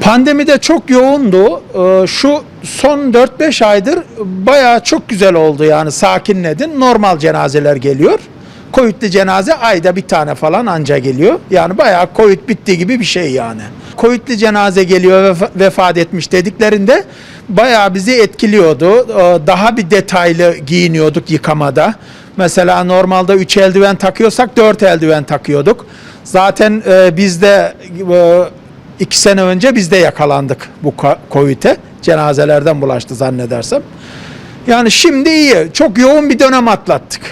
Pandemide çok yoğundu. Ee, şu son 4-5 aydır bayağı çok güzel oldu yani sakinledin. Normal cenazeler geliyor. Covid'li cenaze ayda bir tane falan anca geliyor. Yani bayağı Covid bitti gibi bir şey yani. Covid'li cenaze geliyor ve vefat etmiş dediklerinde bayağı bizi etkiliyordu. Ee, daha bir detaylı giyiniyorduk yıkamada. Mesela normalde 3 eldiven takıyorsak 4 eldiven takıyorduk. Zaten e, bizde e, iki sene önce biz de yakalandık bu Covid'e. Cenazelerden bulaştı zannedersem. Yani şimdi iyi. Çok yoğun bir dönem atlattık.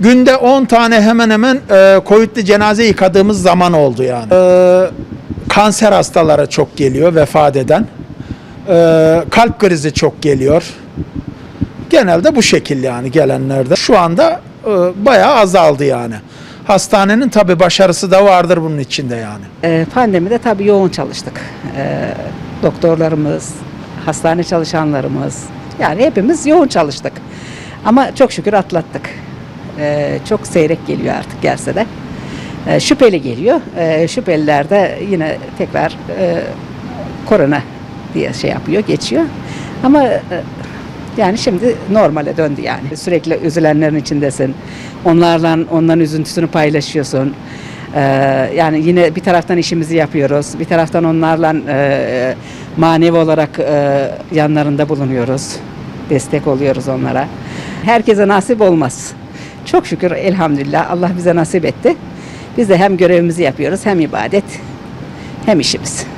Günde 10 tane hemen hemen e, Covid'li cenaze yıkadığımız zaman oldu yani. E, kanser hastaları çok geliyor vefat eden. E, kalp krizi çok geliyor. Genelde bu şekil yani gelenlerde. Şu anda e, bayağı azaldı yani. Hastanenin tabi başarısı da vardır bunun içinde yani. Ee, Pandemide tabii yoğun çalıştık. Ee, Doktorlarımız, hastane çalışanlarımız, yani hepimiz yoğun çalıştık. Ama çok şükür atlattık. Ee, Çok seyrek geliyor artık gelse de. Ee, Şüpheli geliyor. Ee, Şüpheliler de yine tekrar e, korona diye şey yapıyor, geçiyor. Ama e, yani şimdi normale döndü yani. Sürekli üzülenlerin içindesin. Onlarla onların üzüntüsünü paylaşıyorsun. Ee, yani yine bir taraftan işimizi yapıyoruz. Bir taraftan onlarla e, manevi olarak e, yanlarında bulunuyoruz. Destek oluyoruz onlara. Herkese nasip olmaz. Çok şükür elhamdülillah Allah bize nasip etti. Biz de hem görevimizi yapıyoruz hem ibadet hem işimiz.